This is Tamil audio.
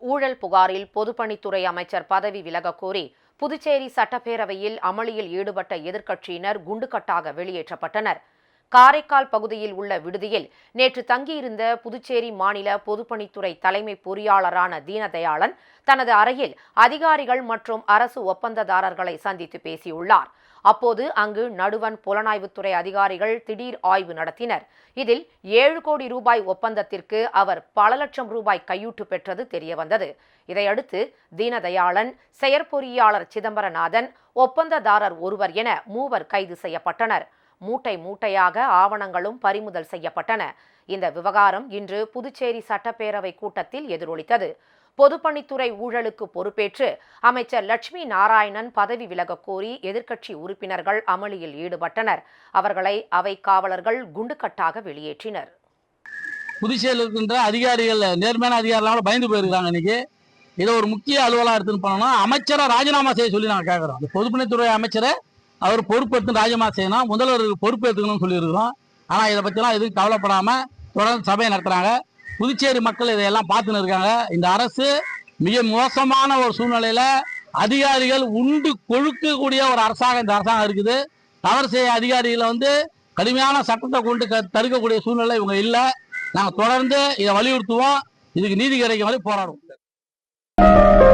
ஊழல் புகாரில் பொதுப்பணித்துறை அமைச்சர் பதவி விலகக் கோரி புதுச்சேரி சட்டப்பேரவையில் அமளியில் ஈடுபட்ட எதிர்க்கட்சியினர் குண்டுகட்டாக வெளியேற்றப்பட்டனர். காரைக்கால் பகுதியில் உள்ள விடுதியில் நேற்று தங்கியிருந்த புதுச்சேரி மாநில பொதுப்பணித்துறை தலைமை பொறியாளரான தீனதயாளன் தனது அறையில் அதிகாரிகள் மற்றும் அரசு ஒப்பந்ததாரர்களை சந்தித்து பேசியுள்ளார். அப்போது அங்கு நடுவன் புலனாய்வுத்துறை அதிகாரிகள் திடீர் ஆய்வு நடத்தினர். இதில் ஏழு கோடி ரூபாய் ஒப்பந்தத்திற்கு அவர் பல லட்சம் ரூபாய் கையூட்டு பெற்றது தெரியவந்தது. இதையடுத்து தீனதயாளன் செயற்பொறியாளர் சிதம்பரநாதன் ஒப்பந்ததாரர் ஒருவர் என மூவர் கைது செய்யப்பட்டனர். மூட்டை மூட்டையாக ஆவணங்களும் பறிமுதல் செய்யப்பட்டன. இந்த விவகாரம் இன்று புதுச்சேரி சட்டப்பேரவை கூட்டத்தில் எதிரொலித்தது. பொதுப்பணித்துறை ஊழலுக்கு பொறுப்பேற்று அமைச்சர் லட்சுமி நாராயணன் பதவி விலகக் கோரி எதிர்க்கட்சி உறுப்பினர்கள் அமளியில் ஈடுபட்டனர். அவர்களை அவை காவலர்கள் குண்டுக்கட்டாக வெளியேற்றினர். புதுச்சேரியில் இருக்கின்ற அதிகாரிகள் நேர்மையான அதிகாரிகளால் பயந்து போயிருக்காங்க இன்னைக்கு. இதை ஒரு முக்கிய அலுவலாக எடுத்துன்னு போனோம்னா அமைச்சரை ராஜினாமா செய்ய சொல்லி நாங்கள் கேட்குறோம் பொதுப்பணித்துறை அமைச்சரை அவர் பொறுப்பேற்று ராஜினாமா செய்யணும். முதல்வர் பொறுப்பேற்றுக்கணும்னு சொல்லியிருக்கிறோம். ஆனால் இதை பற்றிலாம் எதுவும் கவலைப்படாமல் தொடர்ந்து சபையை நடத்துகிறாங்க புதுச்சேரி மக்கள் இதையெல்லாம் பார்த்துன்னு இருக்காங்க. இந்த அரசு மிக மோசமான ஒரு சூழ்நிலையில் அதிகாரிகள் உண்டு கொழுக்கக்கூடிய ஒரு அரசாங்கம் இந்த அரசாங்கம் இருக்குது. தவறு செய்ய அதிகாரிகளை வந்து கடுமையான சட்டத்தை கொண்டு க- தடுக்கக்கூடிய சூழ்நிலை இவங்க இல்லை. நாங்கள் தொடர்ந்து இதை வலியுறுத்துவோம். இதுக்கு நீதி கிடைக்கும் வரை போராடுவோம்.